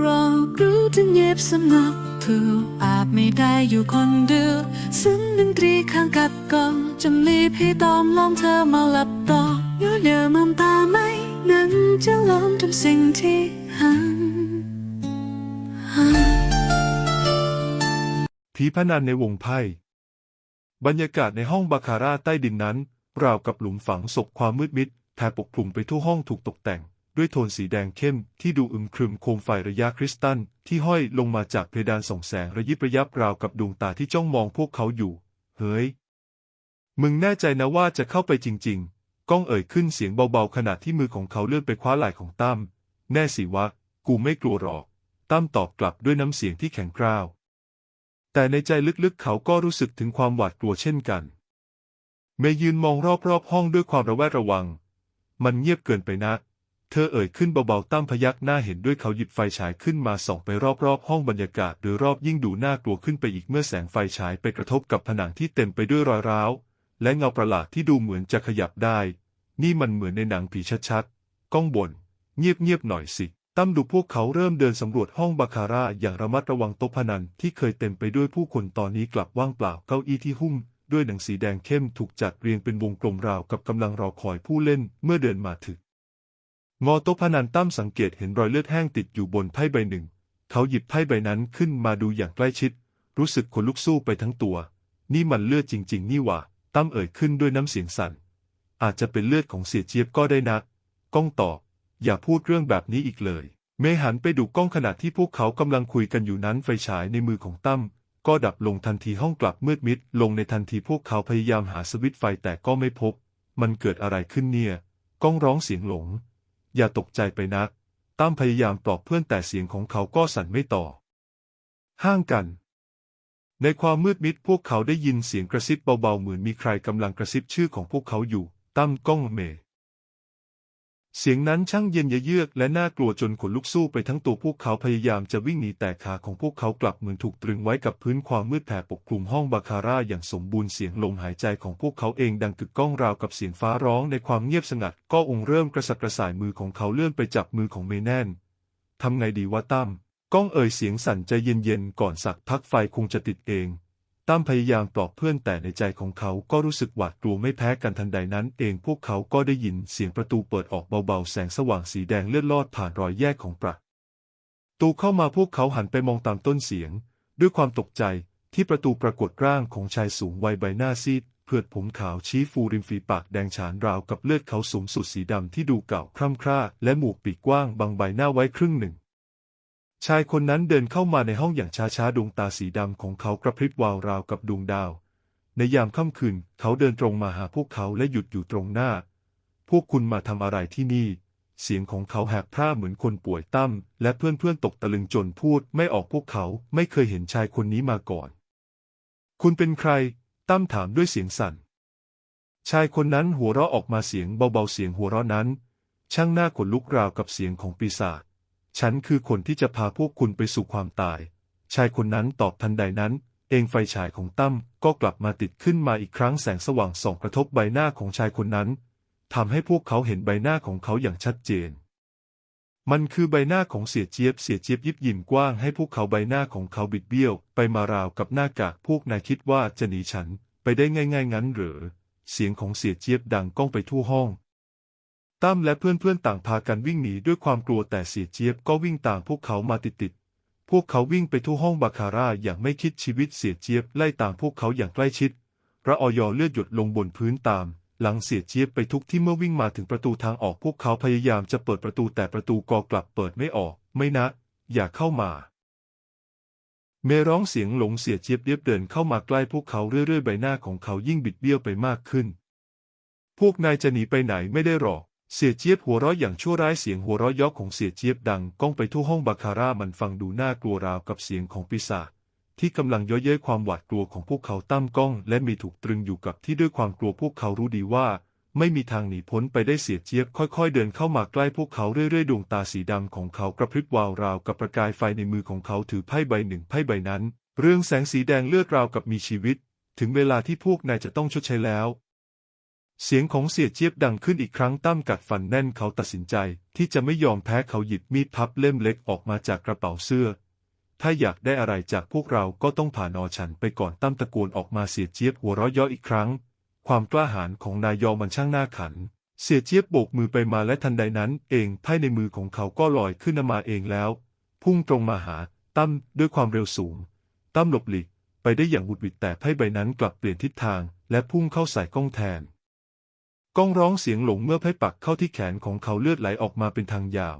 เรารู้ถึงเย็บสำนักผู้อาจไม่ได้อยู่คนเดียวซึ่งดนตรีข้างกัดกองจำลีพี่ตอมลองเธอมาหลับต่อเยอะเยอมองตาไหมนั้นจะลองทำสิ่งที่หันหันผีพนันในวงไพ่ บรรยากาศในห้องบาคาร่าใต้ดินนั้น ราวกับหลุมฝังศพความมืดมิดแผ่ปกคลุมไปทั่วห้องถูกตกแต่ง ด้วยโทนสีแดงเข้มที่ดูอึมครึมโคมไฟระยะคริสตัลที่ห้อยลงมาจากเพดานส่องแสงระยิบระยับราวกับดวงตาที่จ้องมองพวกเขาอยู่ เฮ้ย มึงแน่ใจนะว่าจะเข้าไปจริง ๆ ก้องเอ่ยขึ้นเสียงเบาๆขณะที่มือของเขาเลื่อนไปคว้าไหล่ของตั้ม แน่สิวะ กูไม่กลัวหรอก ตั้มตอบกลับด้วยน้ำเสียงที่แข็งกร้าว แต่ในใจลึกๆเขาก็รู้สึกถึงความหวาดกลัวเช่นกัน เมย์ยืนมองรอบๆห้องด้วยความระแวดระวัง มันเงียบเกินไปนะ เธอเอ่ยขึ้นเบาๆตั้มพยักหน้าเห็นด้วยเขาหยิบไฟฉายขึ้นมาส่องไปรอบๆ ห้องบรรยากาศโดยรอบยิ่งดูน่ากลัวขึ้นไปอีกเมื่อแสงไฟฉายไปกระทบกับผนังที่เต็มไปด้วยรอยร้าว และเงาประหลาดที่ดูเหมือนจะขยับได้ นี่มันเหมือนในหนังผีชัดๆ ก้องบน เงียบๆหน่อยสิ ตั้มดูพวกเขาเริ่มเดินสำรวจห้องบาคาร่าอย่างระมัดระวังโต๊ะพนันที่เคยเต็มไปด้วยผู้คนตอนนี้กลับว่างเปล่าเก้าอี้ที่หุ้มด้วยหนังสีแดงเข้มถูกจัดเรียงเป็นวงกลมราวกับกำลังรอคอยผู้เล่นเมื่อเดินมาถึง งอโต๊ะพนันตั้มสังเกตเห็นรอยเลือดแห้งติดอยู่บนไพ่ใบหนึ่ง เขาหยิบไพ่ใบนั้นขึ้นมาดูอย่างใกล้ชิด รู้สึกขนลุกสู้ไปทั้งตัว นี่มันเลือดจริง ๆ นี่หว่า ตั้มเอ่ยขึ้นด้วยน้ำเสียงสั่น อาจจะเป็นเลือดของเสียเจี๊ยบก็ได้นะก้องตอบ อย่าพูดเรื่องแบบนี้อีกเลย เมหันไปดูกล้องขณะที่พวกเขากำลังคุยกันอยู่นั้นไฟฉายในมือของตั้มก็ดับลงทันทีห้องกลับมืดมิด ลงในทันทีพวกเขาพยายามหาสวิตช์ไฟแต่ก็ไม่พบ มันเกิดอะไรขึ้นเนี่ย ก้องร้องเสียงหลง อย่าตกใจไปนัก ตั้มพยายามปลอบเพื่อนแต่เสียงของเขาก็สั่นไม่ต่อ ห้างกัน ในความมืดมิดพวกเขาได้ยินเสียงกระซิบเบาๆเหมือนมีใครกำลังกระซิบชื่อของพวกเขาอยู่ ตั้มก้องเมย์ เสียงนั้นช่างเย็นเยือกและน่ากลัวจนขนลุกสู้ไปทั้งตัวพวกเขาพยายามจะวิ่งหนีแต่ขาของพวกเขากลับเหมือนถูกตรึงไว้กับพื้นความมืดแผ่ปกคลุมห้องบาคาร่าอย่างสมบูรณ์เสียงลมหายใจของพวกเขาเองดังกึกก้องราวกับเสียงฟ้าร้องในความเงียบสงัด ก็องค์เริ่มกระสับกระส่ายมือของเขาเลื่อนไปจับมือของเมแนนทำไงดีวะตั้มก้องเอ่ยเสียงสั่นใจเย็นๆก่อนสักพักไฟคงจะติดเอง ตั้มพยายามปลอบเพื่อนแต่ในใจของเขาก็รู้สึกหวาดกลัวไม่แพ้กันทันใดนั้นเองพวกเขาก็ได้ยินเสียงประตูเปิดออกเบาๆ แสงสว่างสีแดงเลือดลอดผ่านรอยแยกของประตูเข้ามาพวกเขาหันไปมองตามต้นเสียง ด้วยความตกใจที่ประตูปรากฏร่างของชายสูงวัยใบหน้าซีดเผือดผมขาวชี้ฟูริมฝีปากแดงฉานราวกับเลือดเขาสวมสุดสีดำที่ดูเก่าคร่ำคร่าและหมวกปีกกว้างบังใบหน้าไว้ครึ่งหนึ่ง ชายคนนั้นเดินเข้ามาในห้องอย่างช้าๆ ดวงตาสีดำของเขากระพริบวาวราวกับดวงดาว ในยามค่ำคืน เขาเดินตรงมาหาพวกเขาและหยุดอยู่ตรงหน้า พวกคุณมาทำอะไรที่นี่ เสียงของเขาแหบพร่าเหมือนคนป่วยตั้ม และเพื่อนๆตกตะลึงจนพูดไม่ออกพวกเขาไม่เคยเห็นชายคนนี้มาก่อน คุณเป็นใคร ตั้มถามด้วยเสียงสั่น ชายคนนั้นหัวเราะออกมาเสียงเบาๆเสียงหัวเราะนั้น ช่างน่าขนลุกราวกับเสียงของปีศาจ ฉันคือคนที่จะพาพวกคุณไปสู่ความตาย ชายคนนั้นตอบทันใดนั้น เองไฟฉายของตั้มก็กลับมาติดขึ้นมาอีกครั้งแสงสว่างส่องกระทบใบหน้าของชายคนนั้นทำให้พวกเขาเห็นใบหน้าของเขาอย่างชัดเจน มันคือใบหน้าของเสียเจี๊ยบ เสียเจี๊ยบยิบยิ้มกว้างให้พวกเขาใบหน้าของเขาบิดเบี้ยวไปมาราวกับหน้ากากพวกนายคิดว่าจะหนีฉันไปได้ง่ายๆงั้นหรือ เสียงของเสียเจี๊ยบดังก้องไปทั่วห้อง ตั้มและเพื่อนๆต่างพากันวิ่งหนีด้วยความกลัวแต่เสียเจี๊ยบก็วิ่งตามพวกเขามาติดๆ พวกเขาวิ่งไปทั่วห้องบาคาร่าอย่างไม่คิดชีวิตเสียเจี๊ยบไล่ตามพวกเขาอย่างใกล้ชิดระออยเลือดหยดลงบนพื้นตาม หลังเสียเจี๊ยบไปทุกที่เมื่อวิ่งมาถึงประตูทางออกพวกเขาพยายามจะเปิดประตูแต่ประตูกอกลับเปิดไม่ออก ไม่นะ อย่าเข้ามา เมร้องเสียงหลงเสียเจี๊ยบเรียบเดินเข้ามาใกล้พวกเขาเรื่อยๆใบหน้าของเขายิ่งบิดเบี้ยวไปมากขึ้น พวกนายจะหนีไปไหนไม่ได้หรอก เสียเจี๊ยบหัวเราะอย่างชั่วร้ายเสียงหัวเราะยอกของเสียเจี๊ยบดังก้องไปทั่วห้องบาคาร่ามันฟังดูน่ากลัวราวกับเสียงของปีศาจที่กำลังย่อเย้ยความหวาดกลัวของพวกเขาตั้มก้อง และมีถูกตรึงอยู่กับที่ด้วยความกลัวพวกเขารู้ดีว่า ไม่มีทางหนีพ้นไปได้เสียเจี๊ยบค่อยๆ เดินเข้ามาใกล้พวกเขาเรื่อยๆดวงตาสีดำของเขากระพริบวาวราวกับประกายไฟในมือของเขาถือไพ่ใบหนึ่งไพ่ใบนั้น เรื่องแสงสีแดงเลือดราวกับมีชีวิต ถึงเวลาที่พวกนายจะต้องชดใช้แล้ว เสียงของเสียเจี๊ยบดังขึ้นอีกครั้งตั้มกัดฟันแน่นเขาตัดสินใจ ที่จะไม่ยอมแพ้เขาหยิบมีดพับเล่มเล็กออกมาจากกระเป๋าเสื้อ ถ้าอยากได้อะไรจากพวกเราก็ต้องผ่านอฉันไปก่อนตั้มตะโกนออกมาเสียเจี๊ยบหัวเราะยาะอีกครั้ง ความกล้าหาญของนายยอมันช่างน่าขัน เสียเจี๊ยบโบกมือไปมาและทันใดนั้น เองไพ่ในมือของเขาก็ลอยขึ้นมาเองแล้ว พุ่งตรงมาหาตั้มด้วยความเร็วสูง ตั้มหลบหลีกไปได้อย่างหุดหวิดแต่ไพ่ใบนั้นกลับเปลี่ยนทิศทาง และพุ่งเข้าใส่ก้องแทน ก้องร้องเสียงหลงเมื่อไพ่ปักเข้าที่แขนของเขาเลือดไหลออกมาเป็นทางยาว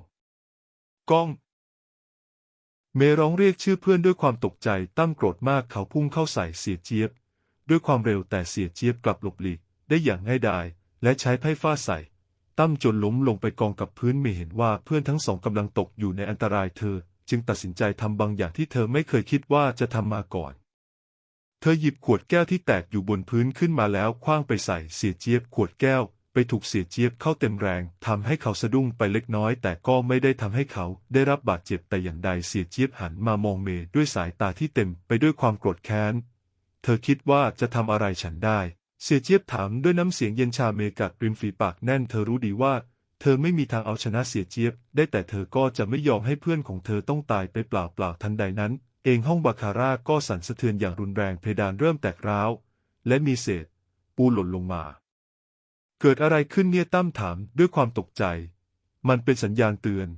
ก้อง เมย์ร้องเรียกชื่อเพื่อนด้วยความตกใจตั้มโกรธมากเขาพุ่งเข้าใส่เสียเจี๊ยบ ด้วยความเร็วแต่เสียเจี๊ยบกลับหลบหลีกได้อย่างง่ายดาย และใช้ไพ่ฟาดใส่ ตั้มจนล้มลงไปกองกับพื้นเมย์เห็นว่าเพื่อนทั้งสองกำลังตกอยู่ในอันตรายเธอ จึงตัดสินใจทำบางอย่างที่เธอไม่เคยคิดว่าจะทำมาก่อน ธอหยิบขวดแก้วที่แตกอยู่บนพื้นขึ้นมาแล้วคว้างไปใส่เสียเจี๊ยบขวดแก้ว ไปถูกเสียเจี๊ยบเข้าเต็มแรงทำให้เขาสะดุ้งไปเล็กน้อย แต่ก็ไม่ได้ทำให้เขาได้รับบาดเจ็บแต่อย่างใดเสียเจี๊ยบหันมามองเมย์ด้วยสายตาที่เต็มไปด้วยความโกรธแค้น เธอคิดว่าจะทำอะไรฉันได้ เสียเจี๊ยบถามด้วยน้ำเสียงเย็นชาเมกัดริมฝีปากแน่นเธอรู้ดีว่า เธอไม่มีทางเอาชนะเสียเจี๊ยบ ได้แต่เธอก็จะไม่ยอมให้เพื่อนของเธอต้องตายไปเปล่าๆทันใดนั้น เองห้องบาคาร่าก็สั่นสะเทือนอย่างรุนแรงเพดานเริ่มแตกร้าว และมีเศษ ปูหล่นลงมา เกิดอะไรขึ้นเนี่ยตั้มถามด้วยความตกใจ มันเป็นสัญญาณเตือน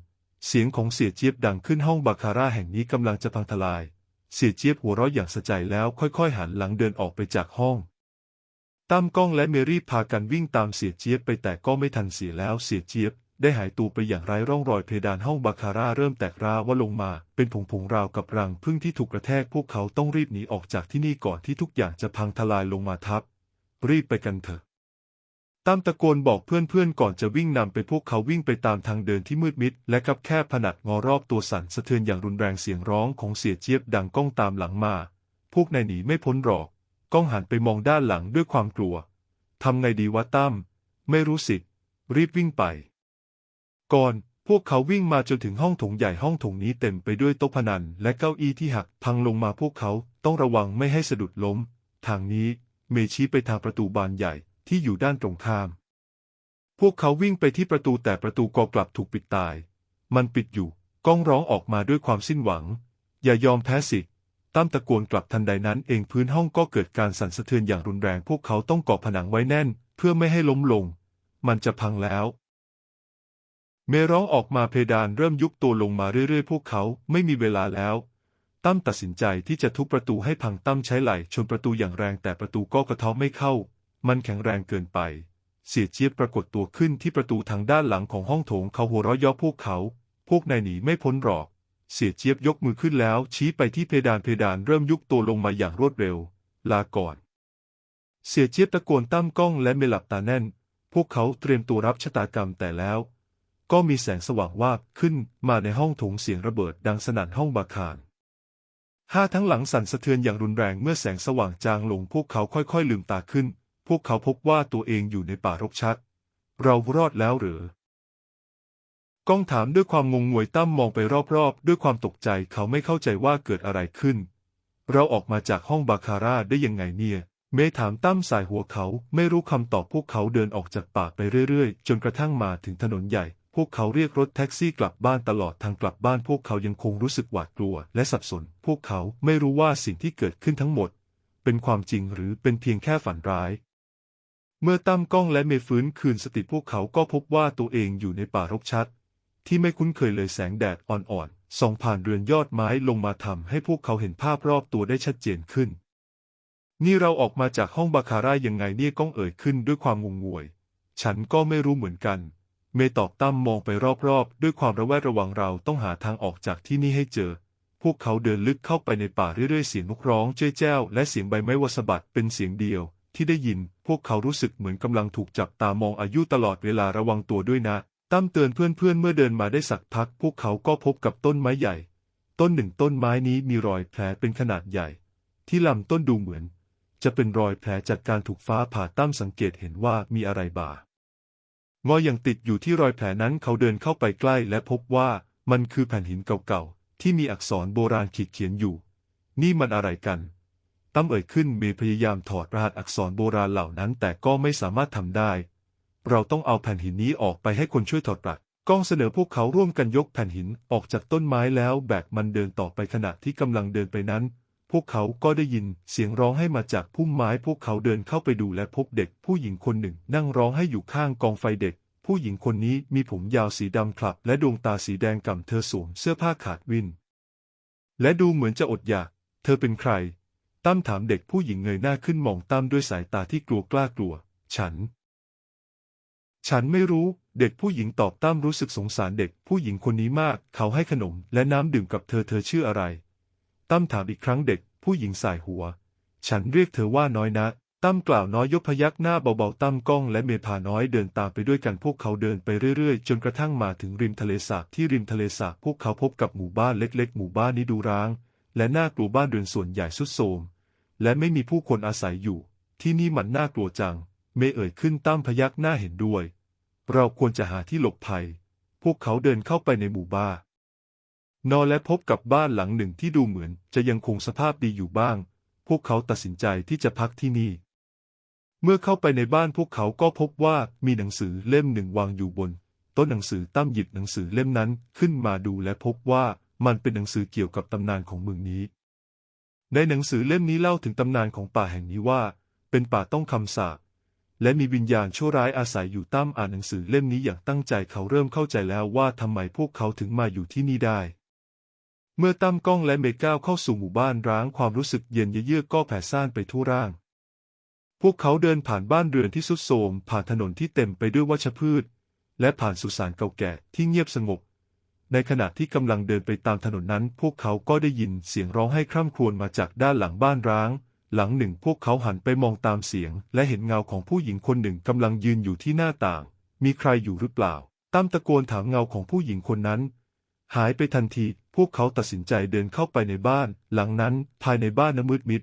เสียงของเสียเจี๊ยบดังขึ้นห้องบาคาร่าแห่งนี้กำลังจะพังทลาย เสียเจี๊ยบหัวเราะอย่างสะใจแล้วค่อยๆ หันหลังเดินออกไปจากห้องตั้มก้องและเมรี่พากันวิ่งตามเสียเจี๊ยบไปแต่ก็ไม่ทันเสียแล้วเสียเจี๊ยบ ได้หายตัวไปอย่างไร้ร่องรอยเพดานห้องบาคาร่าเริ่มแตกร้าวว่าลงมา เป็นผงผงๆราวกับรังพึ่งที่ถูกกระแทกพวกเขาต้องรีบหนีออกจากที่นี่ก่อนที่ทุกอย่างจะพังทลายลงมาทับ รีบไปกันเถอะตามตะโกนบอกเพื่อนๆก่อนจะวิ่งนำไปพวกเขาวิ่งไปตามทางเดินที่มืดมิด และคับแคบผนัดงอรอบตัวสั่นสะเทือนอย่างรุนแรงเสียงร้องของเสียเจี๊ยบดังก้องตามหลังมา พวกนายหนีไม่พ้นหรอกก้องหันไปมองด้านหลังด้วยความกลัวทำไงดีวะตั้มไม่รู้สิรีบวิ่งไป ก่อน พวกเขาวิ่งมาจนถึงห้องถงใหญ่ห้องถงนี้เต็มไปด้วยโต๊ะพนันและเก้าอี้ที่หักพังลงมาพวกเขาต้องระวังไม่ให้สะดุดล้ม ทางนี้เมชี้ไปทางประตูบานใหญ่ที่อยู่ด้านตรงข้าม พวกเขาวิ่งไปที่ประตูแต่ประตูก็กลับถูกปิดตาย มันปิดอยู่ก้องร้องออกมาด้วยความสิ้นหวัง อย่ายอมแพ้สิตั้มตะโกนกลับทันใดนั้นเองพื้นห้องก็เกิดการสั่นสะเทือนอย่างรุนแรง พวกเขาต้องเกาะผนังไว้แน่น เพื่อไม่ให้ล้มลง มันจะพังแล้ว เมร้องออกมาเพดานเริ่มยุบตัวลงมาเรื่อยๆ พวกเขาไม่มีเวลาแล้ว ตั้มตัดสินใจที่จะทุบประตูให้พังตั้มใช้ไหล่ชนประตูอย่างแรงแต่ประตูก็กระเทาะไม่เข้า มันแข็งแรงเกินไป เสียเจี๊ยบปรากฏตัวขึ้นที่ประตูทางด้านหลังของห้องโถงเขาหัวเราะย่อพวกเขา พวกนายหนีไม่พ้นหรอก เสียเจี๊ยบยกมือขึ้นแล้ว ชี้ไปที่เพดานเพดานเริ่มยุบตัวลงมาอย่างรวดเร็ว ลาก่อน เสียเจี๊ยบตะโกนตั้มกล้องและเมหลับตาแน่น พวกเขาเตรียมตัวรับชะตากรรมแต่แล้ว ก็มีแสงสว่างวาบขึ้นมาในห้องถงเสียงระเบิดดังสนั่นห้องบาคารห้าทั้งหลังสั่นสะเทือนอย่างรุนแรงเมื่อแสงสว่างจางลงพวกเขาค่อยๆลืมตาขึ้น พวกเขาพบว่าตัวเองอยู่ในป่ารกชัด เรารอดแล้วหรือก้องถามด้วยความงงงวยตั้มมองไปรอบๆ ด้วยความตกใจเขาไม่เข้าใจว่าเกิดอะไรขึ้น เราออกมาจากห้องบาคาร่าได้ยังไงเนี่ย เมถามตั้มสายหัวเขาไม่รู้คำตอบพวกเขาเดินออกจากป่าไปเรื่อยๆ จนกระทั่งมาถึงถนนใหญ่ พวกเขาเรียกรถแท็กซี่กลับบ้านตลอดทางกลับบ้านพวกเขายังคงรู้สึกหวาดกลัวและสับสน พวกเขาไม่รู้ว่าสิ่งที่เกิดขึ้นทั้งหมด เป็นความจริงหรือเป็นเพียงแค่ฝันร้าย เมื่อตั้มกล้องและเมฟื้นคืนสติพวกเขาก็พบว่าตัวเองอยู่ในป่ารกชัด ที่ไม่คุ้นเคยเลยแสงแดดอ่อนๆส่องผ่านเรือนยอดไม้ลงมาทำให้พวกเขาเห็นภาพรอบตัวได้ชัดเจนขึ้น นี่เราออกมาจากห้องบาคาร่ายังไงเนี่ยก้องเอ่ยขึ้นด้วยความงงงวย ฉันก็ไม่รู้เหมือนกัน เมตอบตั้มมองไปรอบๆ ด้วยความระแวดระวังเราต้องหาทางออกจากที่นี่ให้เจอ พวกเขาเดินลึกเข้าไปในป่าเรื่อยๆ เสียงนกร้องเจ้ยแจ้วและเสียงใบไม้วสบัดเป็นเสียงเดียว ที่ได้ยิน พวกเขารู้สึกเหมือนกำลังถูกจับตามองอายุตลอดเวลาระวังตัวด้วยนะ ตั้มเตือนเพื่อนๆเมื่อเดินมาได้สักพัก พวกเขาก็พบกับต้นไม้ใหญ่ ต้นหนึ่งต้นไม้นี้มีรอยแผลเป็นขนาดใหญ่ ที่ลำต้นดูเหมือน จะเป็นรอยแผลจากการถูกฟ้าผ่าตั้มสังเกตเห็นว่ามีอะไรบ่า งอยังติดอยู่ที่รอยแผลนั้นเขาเดินเข้าไปใกล้และพบว่ามันคือแผ่นหินเก่าๆ ที่มีอักษรโบราณขีดเขียนอยู่ นี่มันอะไรกันตั้มเอ่ยขึ้นมย์พยายามถอดรหัสอักษรโบราณเหล่านั้น แต่ก็ไม่สามารถทำได้ เราต้องเอาแผ่นหินนี้ออกไปให้คนช่วยถอดรหัสกองเสนอพวกเขาร่วมกันยกแผ่นหินออกจากต้นไม้แล้วแบกมันเดินต่อไปขณะที่กำลังเดินไปนั้น พวกเขาก็ได้ยินเสียงร้องให้มาจากพุ่มไม้พวกเขาเดินเข้าไปดูและพบเด็กผู้หญิงคนหนึ่งนั่งร้องให้อยู่ข้างกองไฟเด็ก ผู้หญิงคนนี้มีผมยาวสีดำคลับ และดวงตาสีแดงก่ำเธอสวมเสื้อผ้าขาดวิน และดูเหมือนจะอดอยาก เธอเป็นใคร ตั้มถามเด็กผู้หญิงเงยหน้าขึ้นมองตั้มด้วยสายตาที่กลัวกล้ากลัว ฉัน ฉันไม่รู้เด็กผู้หญิงตอบตั้มรู้สึกสงสารเด็กผู้หญิงคนนี้มาก เขาให้ขนมและน้ำดื่มกับเธอเธอชื่ออะไร ตั้มถามอีกครั้งเด็ก ผู้หญิงสายหัว ฉันเรียกเธอว่าน้อยนะตั้มกล่าวน้อยยกพยักหน้าเบาๆตั้มก้องและเมพาน้อยเดินตามไปด้วยกันพวกเขาเดินไปเรื่อยๆ จนกระทั่งมาถึงริมทะเลสาบที่ริมทะเลสาบพวกเขาพบกับหมู่บ้านเล็ก ๆ หมู่บ้านนี้ดูร้าง และน่ากลัวบ้านเรือนส่วนใหญ่สุดโทรมและไม่มีผู้คนอาศัยอยู่ ที่นี่มันน่ากลัวจัง เมเอ่ยขึ้นตั้มพยักหน้าเห็นด้วย เราควรจะหาที่หลบภัย พวกเขาเดินเข้าไปในหมู่บ้าน นอนและพบกับบ้านหลังหนึ่งที่ดูเหมือนจะยังคงสภาพดีอยู่บ้าง พวกเขาตัดสินใจที่จะพักที่นี่ เมื่อเข้าไปในบ้านพวกเขาก็พบว่ามีหนังสือเล่มหนึ่งวางอยู่บนต้นหนังสือตั้มหยิบหนังสือเล่มนั้นขึ้นมาดูและพบว่ามันเป็นหนังสือเกี่ยวกับตำนานของเมืองนี้ ในหนังสือเล่มนี้เล่าถึงตำนานของป่าแห่งนี้ว่า เป็นป่าต้องคำสาปและมีวิญญาณชั่วร้ายอาศัยอยู่ตั้มอ่านหนังสือเล่มนี้อย่างตั้งใจเขาเริ่มเข้าใจแล้วว่าทำไมพวกเขาถึงมาอยู่ที่นี่ได้ เมื่อตั้มกล้องและเมก้าวเข้าสู่หมู่บ้านร้างความรู้สึกเย็นเยือกก็แผ่ซ่านไปทั่วร่าง พวกเขาเดินผ่านบ้านเรือนที่สุดโทรมผ่านถนนที่เต็มไปด้วยวัชพืช และผ่านสุสานเก่าแก่ที่เงียบสงบ ในขณะที่กำลังเดินไปตามถนนนั้น พวกเขาก็ได้ยินเสียงร้องไห้คร่ำครวญมาจากด้านหลังบ้านร้าง หลังหนึ่งพวกเขาหันไปมองตามเสียง และเห็นเงาของผู้หญิงคนหนึ่งกำลังยืนอยู่ที่หน้าต่าง มีใครอยู่หรือเปล่า ตั้มตะโกนถามเงาของผู้หญิงคนนั้น หายไปทันที พวกเขาตัดสินใจเดินเข้าไปในบ้าน หลังนั้นภายในบ้านน้ำมืดมิด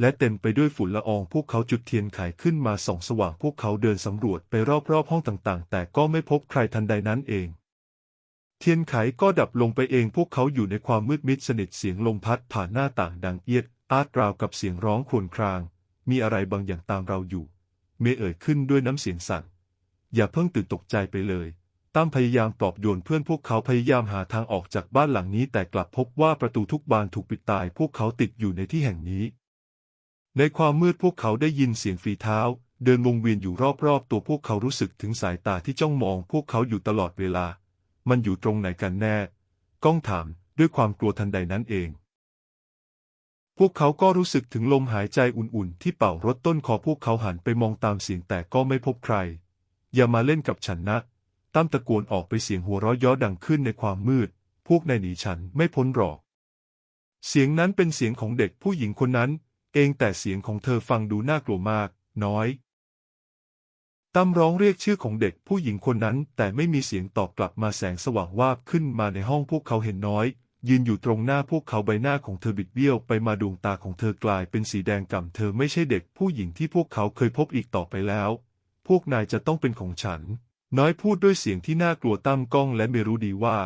และเต็มไปด้วยฝุ่นละออง พวกเขาจุดเทียนไขขึ้นมาส่องสว่าง พวกเขาเดินสำรวจไปรอบๆห้องต่างๆ แต่ก็ไม่พบใครทันใดนั้นเอง เทียนไขก็ดับลงไปเอง พวกเขาอยู่ในความมืดมิดสนิทเสียงลมพัดผ่านหน้าต่างดังเอียด อาร์ตราวกับเสียงร้องครวญคราง มีอะไรบางอย่างตามเราอยู่ เมเอ่ยขึ้นด้วยน้ำเสียงสั่น อย่าเพิ่งตื่นตกใจไปเลย ตั้มพยายามปลอบโยนเพื่อนพวกเขาพยายามหาทางออกจากบ้านหลังนี้ แต่กลับพบว่าประตูทุกบานถูกปิดตาย พวกเขาติดอยู่ในที่แห่งนี้ ในความมืดพวกเขาได้ยินเสียงฝีเท้า เดินวงเวียนอยู่รอบๆ ตัวพวกเขารู้สึกถึงสายตาที่จ้องมอง พวกเขาอยู่ตลอดเวลา มันอยู่ตรงไหนกันแน่ ก้องถามด้วยความกลัวทันใดนั้นเอง พวกเขาก็รู้สึกถึงลมหายใจอุ่นๆ ที่เป่ารถต้นคอพวกเขาหันไปมองตามเสียงแต่ก็ไม่พบใคร อย่ามาเล่นกับฉันนะ ตั้มตะโกนออกไปเสียงหัวเราะย้อดังขึ้นในความมืด พวกนายหนีฉันไม่พ้นหรอก เสียงนั้นเป็นเสียงของเด็กผู้หญิงคนนั้น เองแต่เสียงของเธอฟังดูน่ากลัวมาก น้อยตั้มร้องเรียกชื่อของเด็กผู้หญิงคนนั้น แต่ไม่มีเสียงตอบกลับมาแสงสว่างวาบขึ้นมาในห้องพวกเขาเห็นน้อย ยืนอยู่ตรงหน้าพวกเขาใบหน้าของเธอบิดเบี้ยวไปมาดวงตาของเธอกลายเป็นสีแดงก่ำเธอไม่ใช่เด็กผู้หญิงที่พวกเขาเคยพบอีกต่อไปแล้ว พวกนายจะต้องเป็นของฉัน น้อยพูดด้วยเสียงที่น่ากลัวตั้มก้องและเมรู้ดีว่า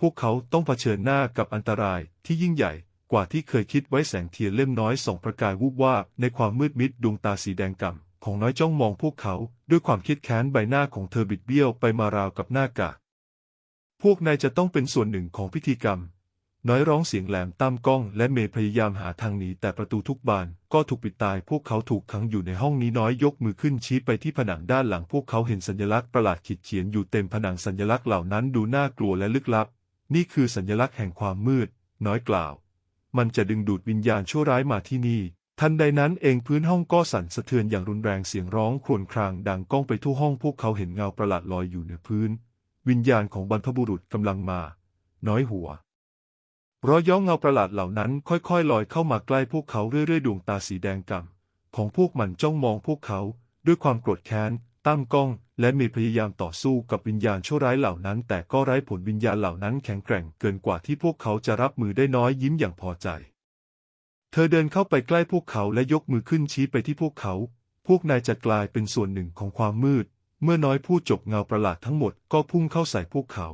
พวกเขาต้องเผชิญหน้ากับอันตรายที่ยิ่งใหญ่กว่าที่เคยคิดไว้แสงเทียนเล่มน้อยส่องประกายวูบวาบในความมืดมิดดวงตาสีแดงก่ำของน้อยจ้องมองพวกเขาด้วยความคิดแค้นใบหน้าของเธอบิดเบี้ยวไปมาราวกับหน้ากากพวกนายจะต้องเป็นส่วนหนึ่งของพิธีกรรม น้อยร้องเสียงแหลมตั้มกล้อง และเมย์พยายามหาทางหนีแต่ประตูทุกบาน ก็ถูกปิดตาย พวกเขาถูกขังอยู่ในห้องนี้น้อยยกมือขึ้นชี้ไปที่ผนังด้านหลังพวกเขาเห็นสัญลักษณ์ประหลาดขีดเขียนอยู่เต็มผนังสัญลักษณ์เหล่านั้นดูน่ากลัวและลึกลับ นี่คือสัญลักษณ์แห่งความมืด น้อยกล่าว มันจะดึงดูดวิญญาณชั่วร้ายมาที่นี่ ทันใดนั้นเองพื้นห้องก็สั่นสะเทือนอย่างรุนแรงเสียงร้องครวญครางดังก้องไปทั่วห้องพวกเขาเห็นเงาประหลาดลอยอยู่เหนือพื้น วิญญาณของบรรพบุรุษกำลังมา น้อยหัว รอยย้อเงาประหลาดเหล่านั้นค่อยๆลอยเข้ามาใกล้พวกเขาเรื่อยๆดวงตาสีแดงก่ำของพวกมันจ้องมองพวกเขา ด้วยความโกรธแค้น ตั้มก้อง และมีพยายามต่อสู้กับวิญญาณชั่วร้ายเหล่านั้น แต่ก็ไร้ผลวิญญาณเหล่านั้นแข็งแกร่งเกินกว่าที่พวกเขาจะรับมือได้น้อยยิ้มอย่างพอใจ เธอเดินเข้าไปใกล้พวกเขาและยกมือขึ้นชี้ไปที่พวกเขา พวกนายจะกลายเป็นส่วนหนึ่งของความมืด เมื่อน้อยพูดจบเงาประหลาดทั้งหมดก็พุ่งเข้าใส่พวกเขา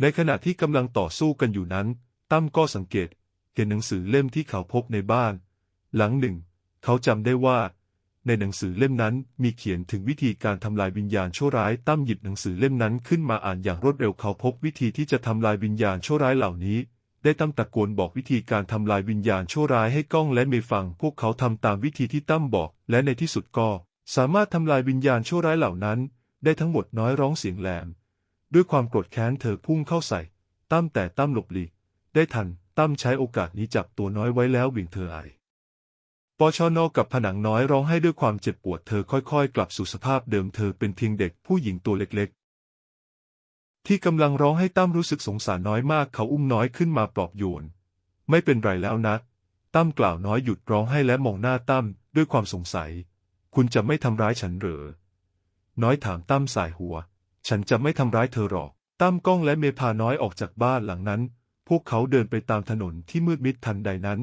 ในขณะที่กำลังต่อสู้กันอยู่นั้น ตั้มก็สังเกตเห็นหนังสือเล่มที่เขาพบในบ้าน หลังหนึ่ง เขาจำได้ว่า ในหนังสือเล่มนั้นมีเขียนถึงวิธีการทำลายวิญญาณชั่วร้ายตั้มหยิบหนังสือเล่มนั้นขึ้นมาอ่านอย่างรวดเร็วเขาพบวิธีที่จะทำลายวิญญาณชั่วร้ายเหล่านี้ ได้ตั้มตะโกนบอกวิธีการทำลายวิญญาณชั่วร้ายให้ก้องและเมฟัง พวกเขาทำตามวิธีที่ตั้มบอก และในที่สุดก็ สามารถทำลายวิญญาณชั่วร้ายเหล่านั้น ได้ทั้งหมดน้อยร้องเสียงแหลม ด้วยความโกรธแค้นเธอพุ่งเข้าใส่ตั้มแต่ตั้มหลบหลีก ได้ทัน ตั้มใช้โอกาสนี้จับตัวน้อยไว้แล้วเหวิ่งเธอไอปชนกับผนังน้อยร้องให้ด้วยความเจ็บปวดเธอค่อยๆ กลับสู่สภาพเดิมเธอเป็นเพียงเด็กผู้หญิงตัวเล็กๆ ที่กำลังร้องให้ตั้มรู้สึกสงสารน้อยมากเขาอุ้มน้อยขึ้นมาปลอบโยน ไม่เป็นไรแล้วนะ ตั้มกล่าวน้อยหยุดร้องให้และมองหน้าตั้มด้วยความสงสัย คุณจะไม่ทำร้ายฉันเหรอ น้อยถามตั้มสายหัว ฉันจะไม่ทำร้ายเธอหรอก ตั้มก้องและเมพาน้อยออกจากบ้านหลังนั้น พวกเขาเดินไปตามถนนที่มืดมิดทันใดนั้น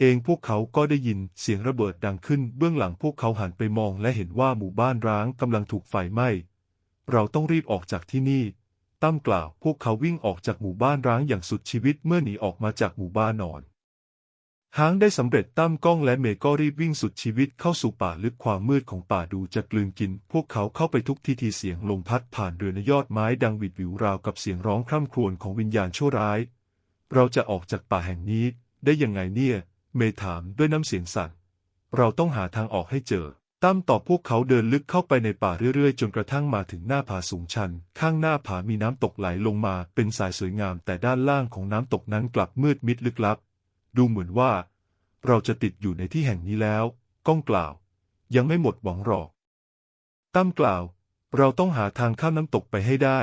เองพวกเขาก็ได้ยินเสียงระเบิดดังขึ้นเบื้องหลังพวกเขาหันไปมองและเห็นว่าหมู่บ้านร้างกำลังถูกไฟไหม้ เราต้องรีบออกจากที่นี่ ตั้มกล่าวพวกเขาวิ่งออกจากหมู่บ้านร้างอย่างสุดชีวิตเมื่อหนีออกมาจากหมู่บ้านนอนหางได้สำเร็จตั้มกล้องและเมก็รีบวิ่งสุดชีวิตเข้าสู่ป่าลึกความมืดของป่าดูจะกลืนกิน พวกเขาเข้าไปทุกทีทีเสียงลมพัดผ่านเรือนยอดไม้ดังหวิดหวิวราวกับเสียงร้องคร่ำครวญของวิญญาณชั่วร้าย เราจะออกจากป่าแห่งนี้ได้ยังไงเนี่ย เมถามด้วยน้ำเสียงสั่นเราต้องหาทางออกให้เจอตั้มตอบพวกเขาเดินลึกเข้าไปในป่าเรื่อยๆ จนกระทั่งมาถึงหน้าผาสูงชัน ข้างหน้าผามีน้ำตกไหลลงมาเป็นสายสวยงาม แต่ด้านล่างของน้ำตกนั้นกลับมืดมิดลึกลับ ดูเหมือนว่า เราจะติดอยู่ในที่แห่งนี้แล้ว ก้องกล่าว ยังไม่หมดหวังหรอก ตั้มกล่าว เราต้องหาทางข้ามน้ำตกไปให้ได้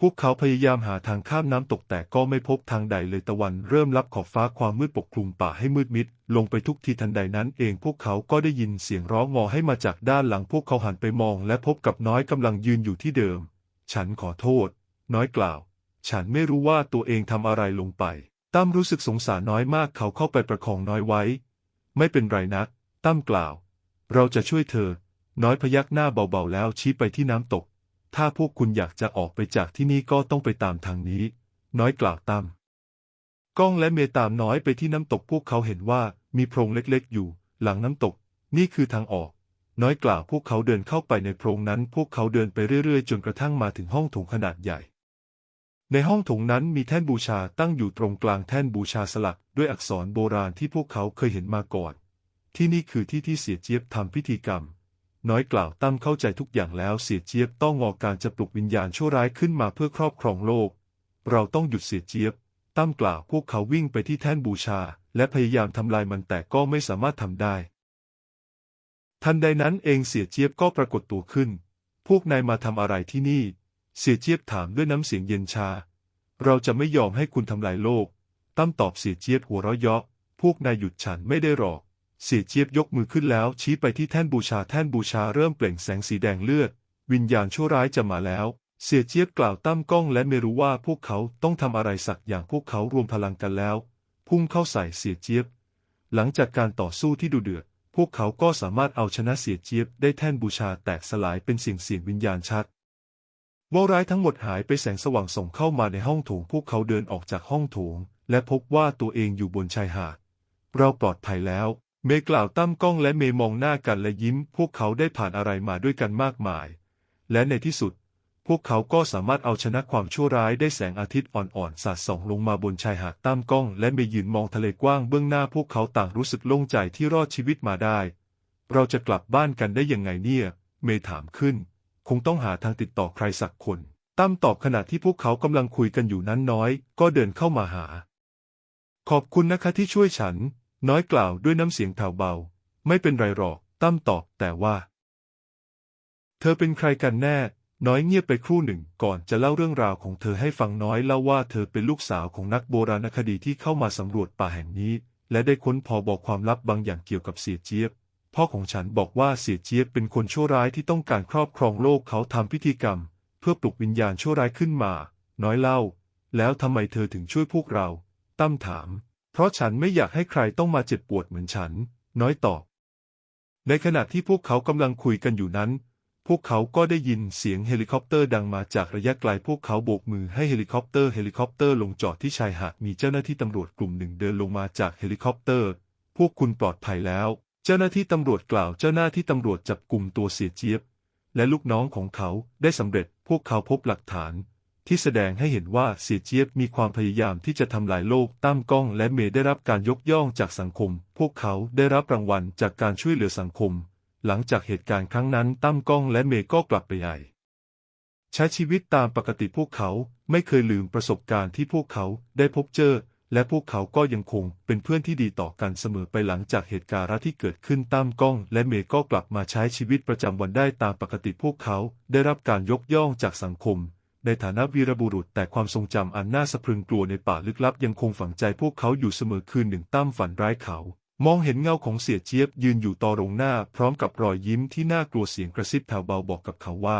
พวกเขาพยายามหาทางข้ามน้ำตกแต่ก็ไม่พบทางใดเลยตะวันเริ่มรับขอบฟ้าความมืดปกคลุมป่าให้มืดมิด ลงไปทุกทีทันใดนั้นเองพวกเขาก็ได้ยินเสียงร้องงอให้มาจากด้านหลังพวกเขาหันไปมองและพบกับน้อยกำลังยืนอยู่ที่เดิม ฉันขอโทษ น้อยกล่าว ฉันไม่รู้ว่าตัวเองทำอะไรลงไป ตั้มรู้สึกสงสารน้อยมากเขาเข้าไปประคองน้อยไว้ ไม่เป็นไรนัก ตั้มกล่าว เราจะช่วยเธอ น้อยพยักหน้าเบาๆแล้วชี้ไปที่น้ำตก ถ้าพวกคุณอยากจะออกไปจากที่นี่ก็ต้องไปตามทางนี้ น้อยกล่าวตั้มก้องและเมตามน้อยไปที่น้ำตกพวกเขาเห็นว่ามีโพรงเล็กๆ อยู่ หลังน้ำตก นี่คือทางออก น้อยกล่าวพวกเขาเดินเข้าไปในโพรงนั้น พวกเขาเดินไปเรื่อยๆ จนกระทั่งมาถึงห้องโถงขนาดใหญ่ ในห้องโถงนั้นมีแท่นบูชาตั้งอยู่ตรงกลางแท่นบูชาสลักด้วยอักษรโบราณที่พวกเขาเคยเห็นมาก่อน ที่นี่คือที่ที่เสียเจี๊ยบทำพิธีกรรม น้อยกล่าวตั้มเข้าใจทุกอย่างแล้วเสียเจี๊ยบต้องงอการจะปลุกวิญญาณชั่วร้ายขึ้นมาเพื่อครอบครองโลก เราต้องหยุดเสียเจี๊ยบ ตั้มกล่าวพวกเขาวิ่งไปที่แท่นบูชา และพยายามทำลายมันแต่ก็ไม่สามารถทำได้ ทันใดนั้นเองเสียเจี๊ยบก็ปรากฏตัวขึ้น พวกนายมาทำอะไรที่นี่ เสียเจี๊ยบถามด้วยน้ำเสียงเย็นชา เราจะไม่ยอมให้คุณทำลายโลก ตั้มตอบเสียเจี๊ยบหัวเราะเยาะพวกนายหยุดฉันไม่ได้หรอก เสียเจี๊ยบยกมือขึ้นแล้วชี้ไปที่แท่นบูชาแท่นบูชาเริ่มเปล่งแสงสีแดงเลือด วิญญาณชั่วร้ายจะมาแล้ว เสียเจี๊ยบกล่าวตั้มกล้องและไม่รู้ว่าพวกเขาต้องทำอะไรสักอย่างพวกเขารวมพลังกันแล้ว พุ่งเข้าใส่เสียเจี๊ยบ หลังจากการต่อสู้ที่ดุเดือด พวกเขาก็สามารถเอาชนะเสียเจี๊ยบได้แท่นบูชาแตกสลายเป็นสิ่งเสียงวิญญาณชัดวอร้ายทั้งหมดหายไปแสงสว่างส่องเข้ามาในห้องโถงพวกเขาเดินออกจากห้องโถง และพบว่าตัวเองอยู่บนชายหาดเราปลอดภัยแล้ว เมย์กล่าวตั้มกล้องและเมย์มองหน้ากันและยิ้ม พวกเขาได้ผ่านอะไรมาด้วยกันมากมาย และในที่สุด พวกเขาก็สามารถเอาชนะความชั่วร้ายได้แสงอาทิตย์อ่อนๆ สาดส่องลงมาบนชายหาดตั้มกล้องและเมย์ยืนมองทะเลกว้างเบื้องหน้าพวกเขาต่างรู้สึกโล่งใจที่รอดชีวิตมาได้ เราจะกลับบ้านกันได้ยังไงเนี่ย เมย์ถามขึ้น คงต้องหาทางติดต่อใครสักคนตั้มตอบขณะที่พวกเขากำลังคุยกันอยู่นั้นน้อย ก็เดินเข้ามาหา ขอบคุณนะคะที่ช่วยฉัน น้อยกล่าวด้วยน้ำเสียงแผ่วเบา ไม่เป็นไรหรอก ตั้มตอบแต่ว่า เธอเป็นใครกันแน่ น้อยเงียบไปครู่หนึ่งก่อนจะเล่าเรื่องราวของเธอให้ฟังน้อยเล่าว่าเธอเป็นลูกสาวของนักโบราณคดีที่เข้ามาสำรวจป่าแห่งนี้ และได้ค้นพอบอกความลับบางอย่างเกี่ยวกับเสียเจี๊ยบพ่อของฉันบอกว่าเสียเจี๊ยบเป็นคนชั่วร้ายที่ต้องการครอบครองโลกเขาทำพิธีกรรม เพื่อปลุกวิญญาณชั่วร้ายขึ้นมา น้อยเล่า แล้วทำไมเธอถึงช่วยพวกเรา ตั้มถาม เพราะฉันไม่อยากให้ใครต้องมาเจ็บปวดเหมือนฉัน น้อยตอบ ในขณะที่พวกเขากำลังคุยกันอยู่นั้น พวกเขาก็ได้ยินเสียงเฮลิคอปเตอร์ดังมาจากระยะไกลพวกเขาโบกมือให้เฮลิคอปเตอร์เฮลิคอปเตอร์ลงจอดที่ชายหาดมีเจ้าหน้าที่ตำรวจกลุ่มหนึ่งเดินลงมาจากเฮลิคอปเตอร์ พวกคุณปลอดภัยแล้ว เจ้าหน้าที่ตำรวจกล่าวเจ้าหน้าที่ตำรวจจับกลุ่มตัวเสียเจี๊ยบ และลูกน้องของเขาได้สำเร็จพวกเขาพบหลักฐาน ที่แสดงให้เห็นว่าเสียเจี๊ยบมีความพยายามที่จะทำลายโลกตั้มกล้องและเมย์ได้รับการยกย่องจากสังคม พวกเขาได้รับรางวัลจากการช่วยเหลือสังคม หลังจากเหตุการณ์ครั้งนั้นตั้มกล้องและเมย์ก็กลับไปใหญ่ใช้ชีวิตตามปกติพวกเขาไม่เคยลืมประสบการณ์ที่พวกเขาได้พบเจอ และพวกเขาก็ยังคงเป็นเพื่อนที่ดีต่อกันเสมอไปหลังจากเหตุการณ์ที่เกิดขึ้นตั้มกล้อง และเมย์ก็กลับมาใช้ชีวิตประจำวันได้ตามปกติพวกเขาได้รับการยกย่องจากสังคม ในฐานะวีรบุรุษแต่ความทรงจำอันน่าสะพรึงกลัวในป่าลึกลับยังคงฝังใจพวกเขาอยู่เสมอคืนหนึ่งตั้มฝันร้ายเขา มองเห็นเงาของเสียเจี๊ยบยืนอยู่ต่อรงหน้า พร้อมกับรอยยิ้มที่น่ากลัวเสียงกระซิบแผ่วเบาบอกกับเขาว่า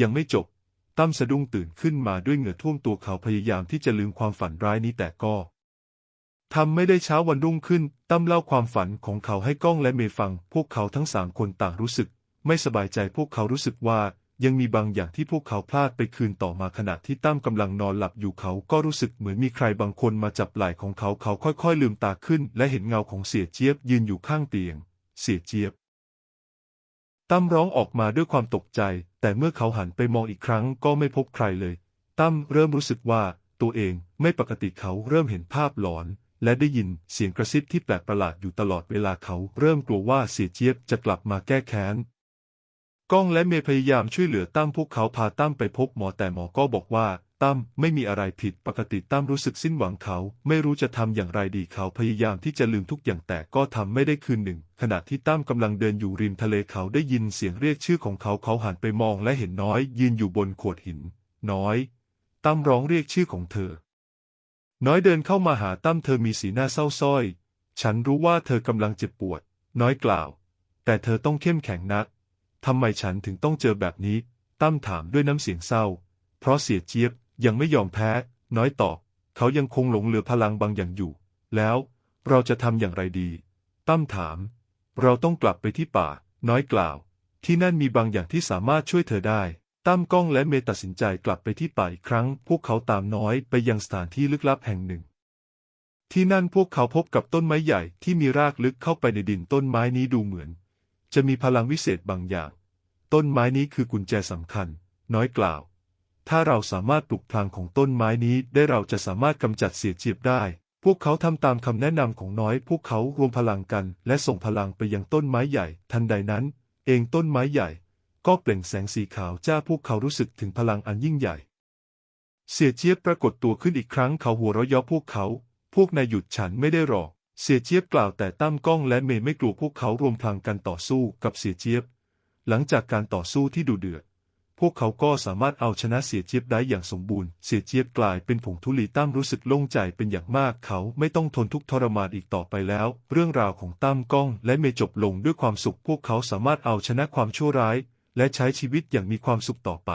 ยังไม่จบ ตั้มสะดุ้งตื่นขึ้นมาด้วยเหงื่อท่วมตัวเขาพยายามที่จะลืมความฝันร้ายนี้แต่ก็ทำไม่ได้เช้าวันรุ่งขึ้น ตั้มเล่าความฝันของเขาให้ก้องและเมย์ฟัง พวกเขาทั้งสามคนต่างรู้สึก ไม่สบายใจพวกเขารู้สึกว่า ยังมีบางอย่างที่พวกเขาพลาดไปคืนต่อมาขณะที่ตั้มกำลังนอนหลับอยู่เขาก็รู้สึกเหมือนมีใครบางคนมาจับไหล่ของเขาเขาค่อยๆลืมตาขึ้น และเห็นเงาของเสียเจี๊ยบยืนอยู่ข้างเตียง เสียเจี๊ยบตั้มร้องออกมาด้วยความตกใจ แต่เมื่อเขาหันไปมองอีกครั้งก็ไม่พบใครเลย ตั้มเริ่มรู้สึกว่าตัวเองไม่ปกติเขาเริ่มเห็นภาพหลอน และได้ยินเสียงกระซิบที่แปลกประหลาดอยู่ตลอดเวลาเขาเริ่มกลัวว่าเสียเจี๊ยบจะกลับมาแก้แค้น ก้องและเมย์พยายามช่วยเหลือตั้มพวกเขาพาตั้มไปพบหมอแต่หมอก็บอกว่า ตั้มไม่มีอะไรผิดปกติตั้มรู้สึกสิ้นหวังเขา ไม่รู้จะทำอย่างไรดีเขาพยายามที่จะลืมทุกอย่างแต่ก็ทำไม่ได้คืนหนึ่ง ขณะที่ตั้มกำลังเดินอยู่ริมทะเลเขาได้ยินเสียงเรียกชื่อของเขาเขาหันไปมองและเห็นน้อย ยืนอยู่บนโขดหิน น้อย ตั้มร้องเรียกชื่อของเธอ น้อยเดินเข้ามาหาตั้มเธอมีสีหน้าเศร้าส้อย ฉันรู้ว่าเธอกำลังเจ็บปวด น้อยกล่าว แต่เธอต้องเข้มแข็งนัก ทำไมฉันถึงต้องเจอแบบนี้ ตั้มถามด้วยน้ำเสียงเศร้า เพราะเสียเจี๊ยบยังไม่ยอมแพ้ น้อยตอบเขายังคงหลงเหลือพลังบางอย่างอยู่ แล้วเราจะทำอย่างไรดี ตั้มถาม เราต้องกลับไปที่ป่า น้อยกล่าว ที่นั่นมีบางอย่างที่สามารถช่วยเธอได้ ตั้มก้องและเมตัดสินใจกลับไปที่ป่าอีกครั้ง พวกเขาตามน้อยไปยังสถานที่ลึกลับแห่งหนึ่ง ที่นั่นพวกเขาพบกับต้นไม้ใหญ่ที่มีรากลึกเข้าไปในดินต้นไม้นี้ดูเหมือน จะมีพลังวิเศษบางอย่าง ต้นไม้นี้คือกุญแจสำคัญ น้อยกล่าว ถ้าเราสามารถปลุกพลังของต้นไม้นี้ได้เราจะสามารถกำจัดเสียเจียบได้ พวกเขาทำตามคำแนะนำของน้อย พวกเขารวมพลังกัน และส่งพลังไปยังต้นไม้ใหญ่ ทันใดนั้น เองต้นไม้ใหญ่ ก็เปล่งแสงสีขาวจ้าพวกเขารู้สึกถึงพลังอันยิ่งใหญ่ เสียเจี๊ยบปรากฏตัวขึ้นอีกครั้งเขาหัวเราะเยาะพวกเขา พวกนายหยุดฉันไม่ได้หรอก เสียเจี๊ยบกล่าวแต่ตั้มก้องและเมย์ไม่กลัวพวกเขารวมพลังกันต่อสู้กับเสียเจี๊ยบ หลังจากการต่อสู้ที่ดุเดือด พวกเขาก็สามารถเอาชนะเสียเจี๊ยบได้อย่างสมบูรณ์เสียเจี๊ยบกลายเป็นผงธุลีตั้มรู้สึกโล่งใจเป็นอย่างมากเขาไม่ต้องทนทุกข์ทรมานอีกต่อไปแล้ว เรื่องราวของตั้มก้องและเมย์จบลงด้วยความสุข พวกเขาสามารถเอาชนะความชั่วร้าย และใช้ชีวิตอย่างมีความสุขต่อไป